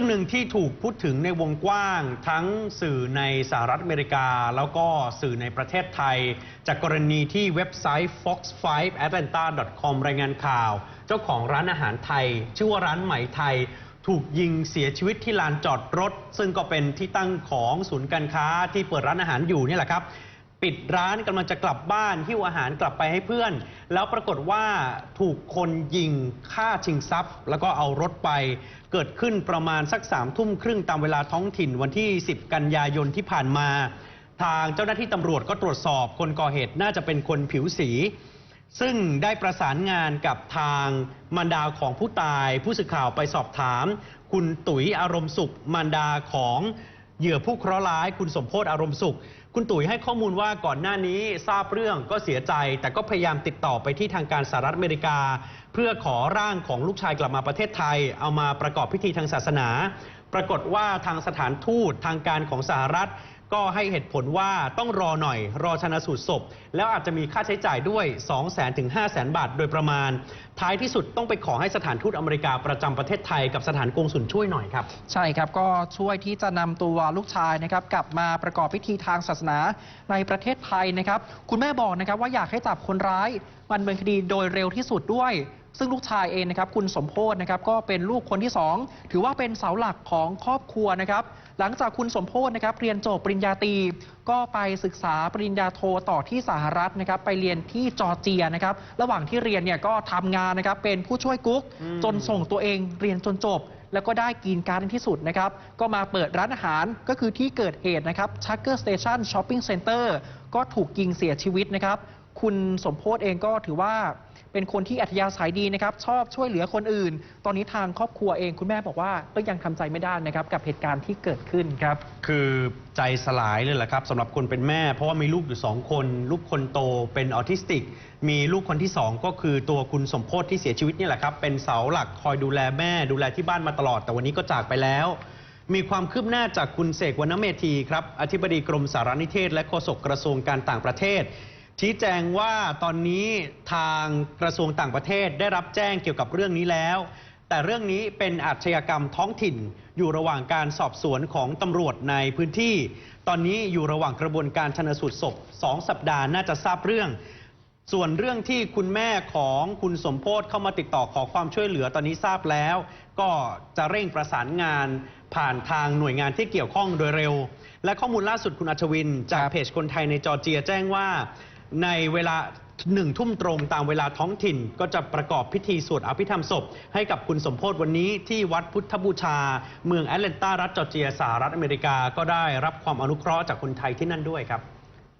รื่องหนึ่งที่ถูกพูดถึงในวงกว้าง ทั้งสื่อในสหรัฐอเมริกา แล้วก็สื่อในประเทศไทย จากกรณีที่เว็บไซต์ fox5atlanta.com รายงานข่าว เจ้าของร้านอาหารไทย ชื่อว่าร้านไหมไทย ถูกยิงเสียชีวิตที่ลานจอดรถ ซึ่งก็เป็นที่ตั้งของศูนย์การค้าที่เปิดร้านอาหารอยู่นี่แหละครับ ปิดร้านกำลังจะกลับบ้านหิ้วอาหารกลับไปให้เพื่อน แล้วปรากฏว่าถูกคนยิงฆ่าชิงทรัพย์ แล้วก็เอารถไป เกิดขึ้นประมาณสักสามทุ่มครึ่งตามเวลาท้องถิ่นวันที่ 10 กันยายนที่ผ่านมา ทางเจ้าหน้าที่ตำรวจก็ตรวจสอบคนก่อเหตุน่าจะเป็นคนผิวสี ซึ่งได้ประสานงานกับทางมารดาของผู้ตาย ผู้สื่อข่าวไปสอบถาม คุณตุ๋ยอารมณ์สุขมารดาของเหยื่อผู้เคราะห์ร้าย คุณสมโพศอารมณ์สุข คุณตุ๋ยให้ข้อมูลว่าก่อนหน้านี้ทราบเรื่องก็เสียใจ แต่ก็พยายามติดต่อไปที่ทางการสหรัฐอเมริกา เพื่อขอร่างของลูกชายกลับมาประเทศไทย เอามาประกอบพิธีทางศาสนา ปรากฏว่าทางสถานทูตทางการของสหรัฐ ก็ให้เหตุผลว่าต้องรอหน่อย รอชนะสูตรศพ แล้วอาจจะมีค่าใช้จ่ายด้วย 2 0 0 0 0 0ถึง5 0 0 0 0 บาทโดยประมาณ ท้ายที่สุดต้องไปขอให้สถานทูตอเมริกาประจำประเทศไทยกับสถานกงสุลช่วยหน่อยครับ ใช่ครับก็ช่วยที่จะนำตัวลูกชายนะครับกลับมาประกอบพิธีทางศาสนาในประเทศไทยนะครับ คุณแม่บอกนะครับว่าอยากให้จับคนร้ายมันเป็นคดีโดยเร็วที่สุดด้วย ซึ่งลูกชายเองนะครับคุณสมโพศนะครับก็เป็นลูกคนที่สองถือว่าเป็นเสาหลักของครอบครัวนะครับ หลังจากคุณสมโพศนะครับเรียนจบปริญญาตรีก็ไปศึกษาปริญญาโทต่อที่สหรัฐนะครับไปเรียนที่จอร์เจียนะครับระหว่างที่เรียนเนี่ยก็ทำงานนะครับเป็นผู้ช่วยกุ๊กอืมจนส่งตัวเองเรียนจนจบแล้วก็ได้กินการในที่สุดนะครับ ก็มาเปิดร้านอาหารก็คือที่เกิดเหตุนะครับชักเกอร์สเตชันช้อปปิ้งเซ็นเตอร์ก็ถูกยิงเสียชีวิตนะครับ คุณสมโพศเองก็ถือว่า เป็นคนที่อัธยาศัยดีนะครับ ชอบช่วยเหลือคนอื่น ตอนนี้ทางครอบครัวเองคุณแม่บอกว่าก็ยังทำใจไม่ได้นะครับกับเหตุการณ์ที่เกิดขึ้นครับ คือใจสลายเลยแหละครับสำหรับคนเป็นแม่ เพราะว่ามีลูกอยู่สองคน ลูกคนโตเป็นออทิสติก มีลูกคนที่สองก็คือตัวคุณสมโพศที่เสียชีวิตนี่แหละครับ เป็นเสาหลักคอยดูแลแม่ดูแลที่บ้านมาตลอด แต่วันนี้ก็จากไปแล้วมีความคืบหน้าจากคุณเสกวรรณเมธีครับ อธิบดีกรมสารนิเทศ และโฆษกกระทรวงการต่างประเทศ ชี้แจงว่าตอนนี้ทางกระทรวงต่างประเทศได้รับแจ้งเกี่ยวกับเรื่องนี้แล้ว แต่เรื่องนี้เป็นอาชญากรรมท้องถิ่น อยู่ระหว่างการสอบสวนของตำรวจในพื้นที่ ตอนนี้อยู่ระหว่างกระบวนการชนสูตรศพ2สัปดาห์น่าจะทราบเรื่อง ส่วนเรื่องที่คุณแม่ของคุณสมโพศเข้ามาติดต่อขอความช่วยเหลือตอนนี้ทราบแล้ว ก็จะเร่งประสานงานผ่านทางหน่วยงานที่เกี่ยวข้องโดยเร็ว และข้อมูลล่าสุดคุณอัชวิน จากเพจคนไทยในจอร์เจียแจ้งว่า ในเวลาหนึ่งทุ่มตรงตามเวลาท้องถิ่นก็จะประกอบพิธีสวดอภิธรรมศพ ให้กับคุณสมโพศวันนี้ที่วัดพุทธบูชา เมืองแอตแลนตารัฐจอร์เจียสหรัฐอเมริกาก็ได้รับความอนุเคราะห์จากคนไทยที่นั่นด้วยครับ